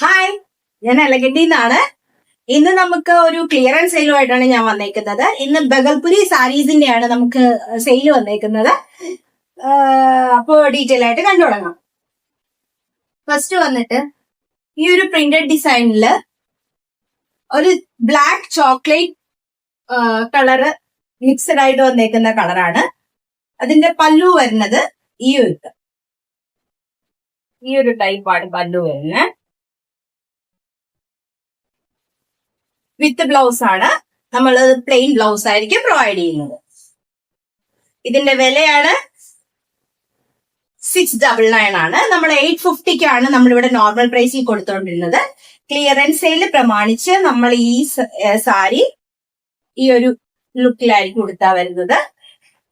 Hi ഞാൻ അലഗണ്ടി എന്നാണ് ഇന്ന് നമുക്ക് ഒരു ക്ലിയറൻസ് സെയിലുമായിട്ടാണ് ഞാൻ വന്നേക്കുന്നത്. ഇന്ന് ബഗൽപുരി സാരീസിന്റെയാണ് നമുക്ക് സെയിൽ വന്നേക്കുന്നത്. അപ്പോൾ ഡീറ്റെയിൽ ആയിട്ട് കണ്ടു തുടങ്ങാം. ഫസ്റ്റ് വന്നിട്ട് ഈ ഒരു പ്രിന്റഡ് ഡിസൈനിൽ ഒരു ബ്ലാക്ക് ചോക്ലേറ്റ് കളറ് മിക്സഡ് ആയിട്ട് വന്നേക്കുന്ന കളറാണ് അതിന്റെ പല്ലു വരുന്നത് ഈ ഒരു ഈ ഒരു ടൈപ്പാണ് പല്ലു വരുന്നത്. വിത്ത് ബ്ലൗസ് ആണ് നമ്മൾ പ്ലെയിൻ ബ്ലൗസ് ആയിരിക്കും പ്രൊവൈഡ് ചെയ്യുന്നത്. ഇതിന്റെ വിലയാണ് സിക്സ് ഡബിൾ നയൻ ആണ്. നമ്മൾ എയ്റ്റ് ഫിഫ്റ്റിക്കാണ് നമ്മളിവിടെ നോർമൽ പ്രൈസിൽ കൊടുത്തുകൊണ്ടിരുന്നത് ക്ലിയറൻസ് സെയിൽ പ്രമാണിച്ച് നമ്മൾ ഈ സാരി ഈ ഒരു ലുക്കിലായിരിക്കും കൊടുത്താ വരുന്നത്.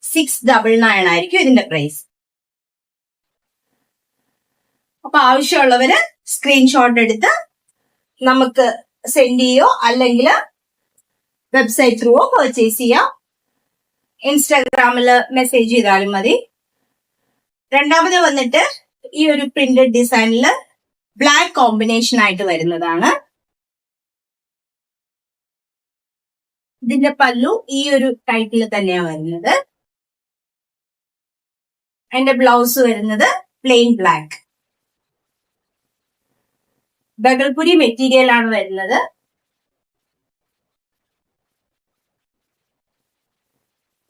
സിക്സ് ഡബിൾ നയൻ ആയിരിക്കും ഇതിന്റെ പ്രൈസ് അപ്പൊ ആവശ്യമുള്ളവര് സ്ക്രീൻഷോട്ട് എടുത്ത് നമുക്ക് സെൻഡ് ചെയ്യോ? അല്ലെങ്കിൽ വെബ്സൈറ്റ് ത്രൂവോ പർച്ചേസ് ചെയ്യാം? ഇൻസ്റ്റാഗ്രാമിൽ മെസ്സേജ് ചെയ്താലും മതി. രണ്ടാമത് വന്നിട്ട് ഈ ഒരു പ്രിന്റഡ് ഡിസൈനിൽ ബ്ലാക്ക് കോമ്പിനേഷൻ ആയിട്ട് വരുന്നതാണ്. ഇതിന്റെ പല്ലു ഈ ഒരു ടൈറ്റിൽ തന്നെയാണ് വരുന്നത്. എന്റെ ബ്ലൗസ് വരുന്നത് പ്ലെയിൻ ബ്ലാക്ക് ബഗൽപുരി മെറ്റീരിയൽ ആണ് വരുന്നത്.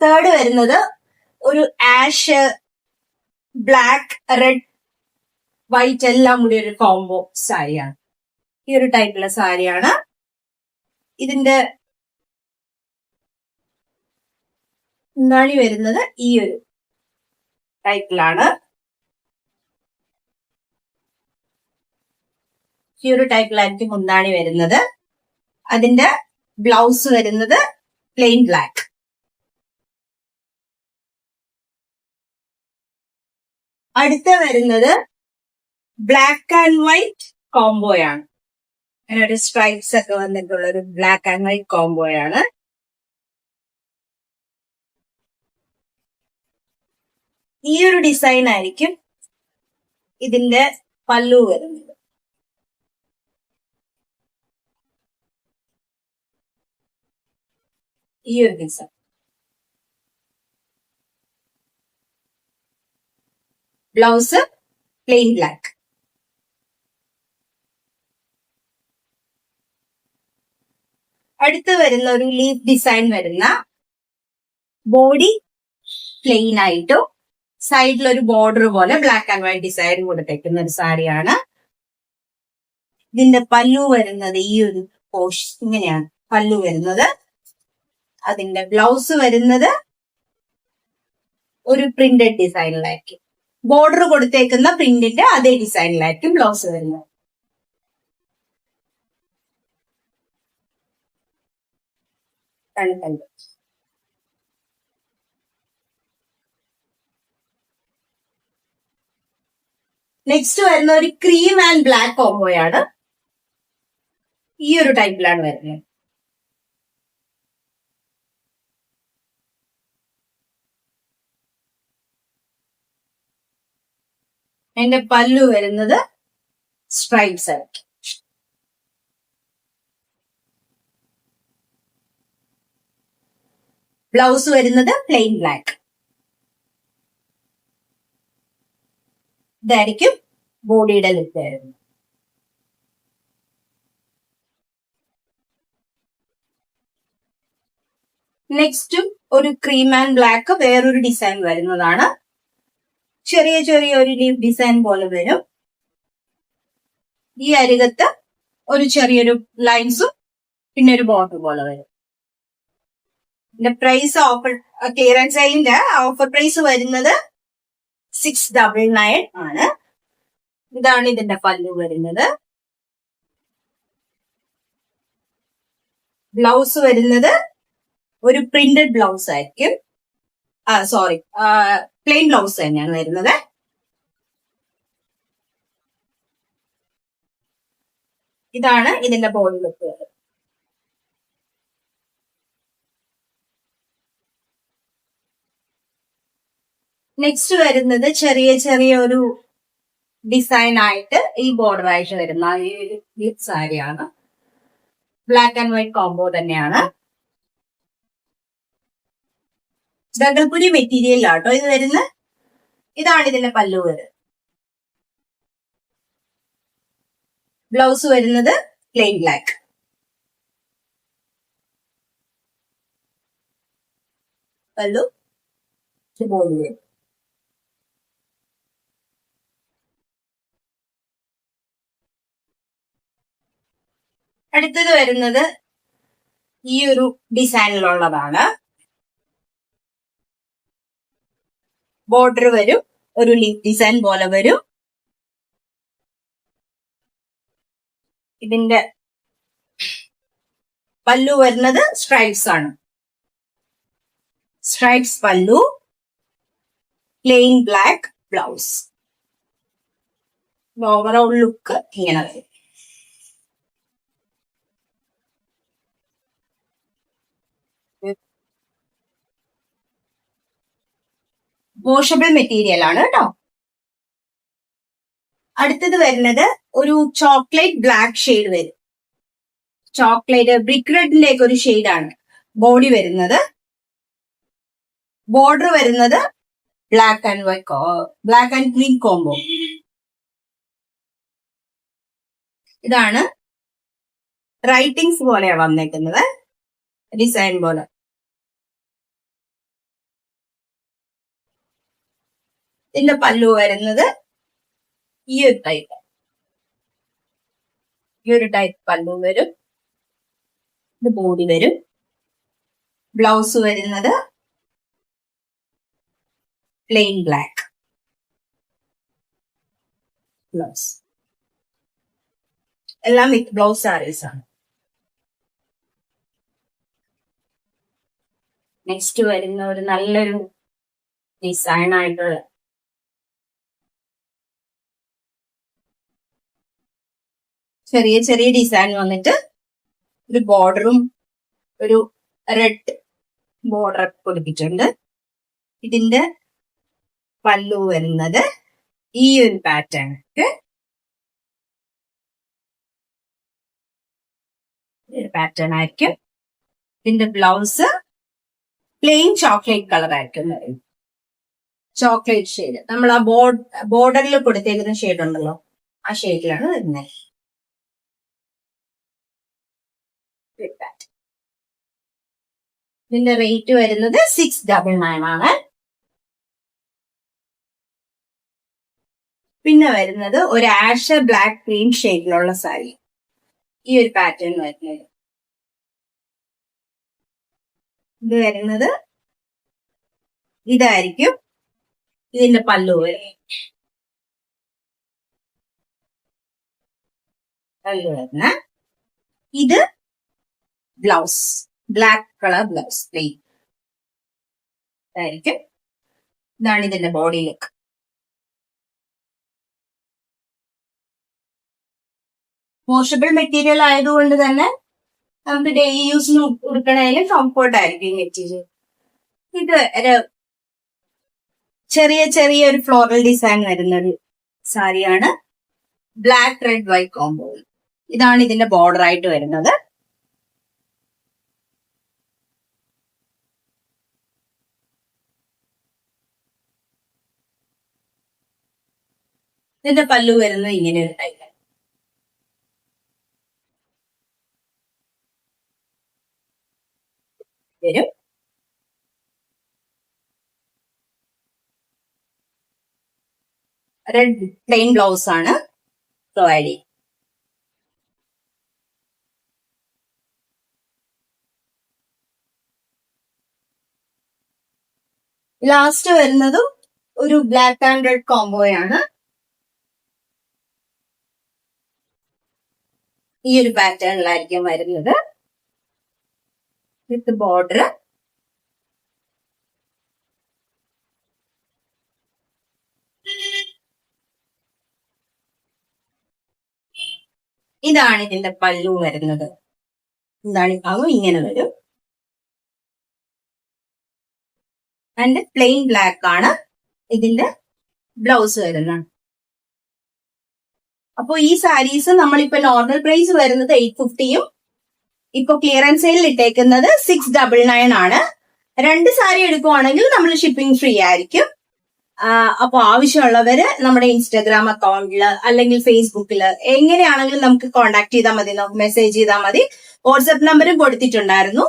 തേർഡ് വരുന്നത് ഒരു ആഷ് ബ്ലാക്ക് റെഡ് വൈറ്റ് എല്ലാം കൂടി ഒരു കോംബോ സാരിയാണ്. ഈ ഒരു ടൈപ്പിലുള്ള സാരിയാണ്. ഇതിന്റെ മുന്താണി വരുന്നത് ഈ ഒരു ടൈപ്പിലാണ് ഈ ഒരു ടൈപ്പിലായിരിക്കും മുന്താണി വരുന്നത്. അതിന്റെ ബ്ലൗസ് വരുന്നത് പ്ലെയിൻ ബ്ലാക്ക് അടുത്ത വരുന്നത് ബ്ലാക്ക് ആൻഡ് വൈറ്റ് കോംബോയാണ് അങ്ങനെ സ്ട്രൈപ്സ് ഒക്കെ വന്നിട്ടുള്ള ഒരു ബ്ലാക്ക് ആൻഡ് വൈറ്റ് കോംബോയാണ് ഈ ഒരു ഡിസൈൻ ആയിരിക്കും ഇതിന്റെ പല്ലു വരുന്നത്. ഈ ഒരു ഡിസൈൻ ബ്ലൗസ് പ്ലെയിൻ ബ്ലാക്ക്. അടുത്ത് വരുന്ന ഒരു ലീഫ് ഡിസൈൻ വരുന്ന ബോഡി പ്ലെയിൻ ആയിട്ടും സൈഡിൽ ഒരു ബോർഡർ പോലെ ബ്ലാക്ക് ആൻഡ് വൈറ്റ് ഡിസൈൻ കൊടുത്തേക്കുന്ന ഒരു സാരിയാണ്. ഇതിന്റെ പല്ലു വരുന്നത് ഈ ഒരു പോഷ് ഇങ്ങനെയാണ്. പല്ലു വരുന്നത്. അതിന്റെ ബ്ലൗസ് വരുന്നത് ഒരു പ്രിന്റഡ് ഡിസൈനിലായിരിക്കും ബോർഡർ കൊടുത്തേക്കുന്ന പ്രിന്റിന്റെ അതേ ഡിസൈനിലായിരിക്കും ബ്ലൗസ് വരുന്നത്. നെക്സ്റ്റ് വരുന്ന ഒരു ക്രീം ആൻഡ് ബ്ലാക്ക് കോംബോയാണ് ഈ ഒരു ടൈപ്പിലാണ് വരുന്നത്. അതിന്റെ പല്ലു വരുന്നത് സ്ട്രൈപ്സ് ആയിരിക്കും. ബ്ലൗസ് വരുന്നത് പ്ലെയിൻ ബ്ലാക്ക് ഇതായിരിക്കും ബോഡിയുടെ ലുക്ക് വരുന്നത് നെക്സ്റ്റ് ഒരു ക്രീം ആൻഡ് ബ്ലാക്ക് വേറൊരു ഡിസൈൻ വരുന്നതാണ് ചെറിയ ചെറിയ ഒരു ലീഫ് ഡിസൈൻ പോലെ വരും. ഈ അരികത്ത് ഒരു ചെറിയൊരു ലൈൻസും പിന്നെ ഒരു ബോർഡർ പോലെ വരും. പിന്നെ പ്രൈസ് ഓഫർ ക്ലിയറൻസ് സെയിലിന്റെ ഓഫർ പ്രൈസ് വരുന്നത് സിക്സ് ഡബിൾ നയൻ ആണ്. ഇതാണ് ഇതിന്റെ പല്ലു വരുന്നത്. ബ്ലൗസ് വരുന്നത് ഒരു പ്രിന്റഡ് ബ്ലൗസ് ആയിരിക്കും. സോറി പ്ലെയിൻ ബ്ലൗസ് തന്നെയാണ് വരുന്നത്. ഇതാണ് ഇതിന്റെ ബോഡി ലുക്ക് നെക്സ്റ്റ് വരുന്നത് ചെറിയ ചെറിയ ഒരു ഡിസൈൻ ആയിട്ട് ഈ ബോർഡർ ആയിട്ട് വരുന്ന ഈ സാരിയാണ്. ബ്ലാക്ക് ആൻഡ് വൈറ്റ് കോംബോ തന്നെയാണ്. ദഗൽപുരി മെറ്റീരിയലിലാട്ടോ ഇത് വരുന്ന ഇതാണ് ഇതിന്റെ പല്ലു ബ്ലൗസ് വരുന്നത് പ്ലെയിൻ ബ്ലാക്ക് പല്ലു അടുത്തത് വരുന്നത് ഈ ഒരു ഡിസൈനിലുള്ളതാണ് ബോർഡർ വരും ഒരു ലീഫ് ഡിസൈൻ പോലെ വരും. ഇതിന്റെ പല്ലു വരുന്നത് സ്ട്രൈപ്സ് ആണ്. Stripes pallu plain black blouse overall look ഇങ്ങനെ വരും. വാഷബിൾ മെറ്റീരിയൽ ആണ് കേട്ടോ. അടുത്തത് വരുന്നത് ഒരു ചോക്ലേറ്റ് ബ്ലാക്ക് ഷെയ്ഡ് വരും. ചോക്ലേറ്റ് ബ്രിക്ക് റെഡിന്റെ ഒക്കെ ഒരു ഷെയ്ഡാണ് ബോഡി വരുന്നത് ബോർഡർ വരുന്നത് black and white black and green combo ഇതാണ് റൈറ്റിംഗ്സ് പോലെയാണ് വന്നേക്കുന്നത്. ഡിസൈൻ പോലെ. ഇതിന്റെ പല്ലു വരുന്നത് ഈ ഒരു ടൈപ്പ് ഈ ഒരു ടൈപ്പ് പല്ലു വരും. ഇത് ബോഡി വരും. ബ്ലൗസ് വരുന്നത് പ്ലെയിൻ ബ്ലാക്ക് ബ്ലൗസ് എല്ലാം വിത്ത് ബ്ലൗസ് സാരീസ് ആണ്. നെക്സ്റ്റ് വരുന്ന ഒരു നല്ലൊരു ഡിസൈൻ ആയിട്ടുള്ള ചെറിയ ചെറിയ ഡിസൈൻ വന്നിട്ട് ഒരു ബോർഡറും ഒരു റെഡ് ബോർഡർ കൊടുത്തിട്ടുണ്ട്. ഇതിന്റെ പല്ലു വരുന്നത് ഈ ഒരു പാറ്റേൺ പാറ്റേൺ ആയിരിക്കും. ഇതിന്റെ ബ്ലൗസ് പ്ലെയിൻ ചോക്ലേറ്റ് കളർ ആയിരിക്കും ചോക്ലേറ്റ് ഷെയ്ഡ് നമ്മൾ ആ ബോർഡറിൽ കൊടുത്തേക്കുന്ന ഷെയ്ഡ് ഉണ്ടല്ലോ. ആ ഷെയ്ഡിലാണ് വരുന്നത്. ഇതിന്റെ റേറ്റ് വരുന്നത് സിക്സ് ഡബിൾ നയൻ ആണ്. പിന്നെ വരുന്നത് ഒരു ആഷ ബ്ലാക്ക് ക്രീം ഷെയ്ഡിലുള്ള സാരി. ഈ ഒരു പാറ്റേൺ വരുന്നത്. ഇത് വരുന്നത് ഇതായിരിക്കും ഇതിന്റെ പല്ലു വരെ. പല്ലു വരുന്ന ഇത് blouse black colour blouse plain ഇതായിരിക്കും ഇതാണ് ഇതിന്റെ ബോഡി ലുക്ക് വാഷബിൾ മെറ്റീരിയൽ ആയതുകൊണ്ട് തന്നെ നമുക്ക് ഡെയിലി യൂസിന് കൊടുക്കണതിന് കംഫർട്ട് ആയിരിക്കും മെറ്റീരിയൽ ഇത് ഒരു ചെറിയ ചെറിയ ഒരു ഫ്ലോറൽ ഡിസൈൻ വരുന്ന ഒരു സാരിയാണ്. ബ്ലാക്ക് റെഡ് വൈറ്റ് കോംബോ ഇതാണ് ഇതിന്റെ ബോർഡർ ആയിട്ട് വരുന്നത്. ഇതിന്റെ പല്ലു വരുന്നത് ഇങ്ങനെ ഒരു ടൈപ്പ് വരും. റെഡ് പ്ലെയിൻ ബ്ലൗസ് ആണ് പ്രൊവൈഡ് ചെയ്യുന്നത്. ലാസ്റ്റ് വരുന്നതും ഒരു ബ്ലാക്ക് ആൻഡ് റെഡ് കോംബോയാണ് ഈ ഒരു പാറ്റേണിലായിരിക്കും വരുന്നത്. വിത്ത് ബോർഡർ ഇതാണ് ഇതിന്റെ പല്ലു വരുന്നത്. എന്താണ്? ഭാഗം ഇങ്ങനെ വരും. ആൻഡ് പ്ലെയിൻ ബ്ലാക്ക് ആണ് ഇതിന്റെ ബ്ലൗസ് വരുന്നത്. അപ്പോൾ ഈ സാരീസ് നമ്മളിപ്പോ നോർമൽ പ്രൈസ് വരുന്നത് എയ്റ്റ് ഫിഫ്റ്റിയും ഇപ്പൊ ക്ലിയറൻസ് സെയിലിൽ ഇട്ടേക്കുന്നത് സിക്സ് ഡബിൾ നയൻ ആണ്. രണ്ട് സാരി എടുക്കുവാണെങ്കിൽ നമ്മൾ ഷിപ്പിംഗ് ഫ്രീ ആയിരിക്കും. അപ്പോൾ ആവശ്യമുള്ളവര് നമ്മുടെ ഇൻസ്റ്റാഗ്രാം അക്കൗണ്ടിൽ അല്ലെങ്കിൽ ഫേസ്ബുക്കിൽ എങ്ങനെയാണെങ്കിലും നമുക്ക് കോണ്ടാക്ട് ചെയ്താൽ മതി മെസ്സേജ് ചെയ്താൽ മതി. വാട്സപ്പ് നമ്പറും കൊടുത്തിട്ടുണ്ടായിരുന്നു.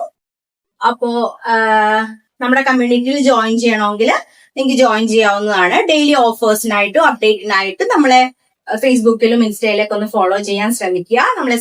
അപ്പോ നമ്മുടെ കമ്മ്യൂണിറ്റിയിൽ ജോയിൻ ചെയ്യണമെങ്കിൽ നിങ്ങൾക്ക് ജോയിൻ ചെയ്യാവുന്നതാണ്. ഡെയിലി ഓഫേഴ്സിനായിട്ടും അപ്ഡേറ്റിനായിട്ടും നമ്മളെ ഫേസ്ബുക്കിലും ഇൻസ്റ്റയിലൊക്കെ ഒന്ന് ഫോളോ ചെയ്യാൻ ശ്രമിക്കുക. നമ്മളെ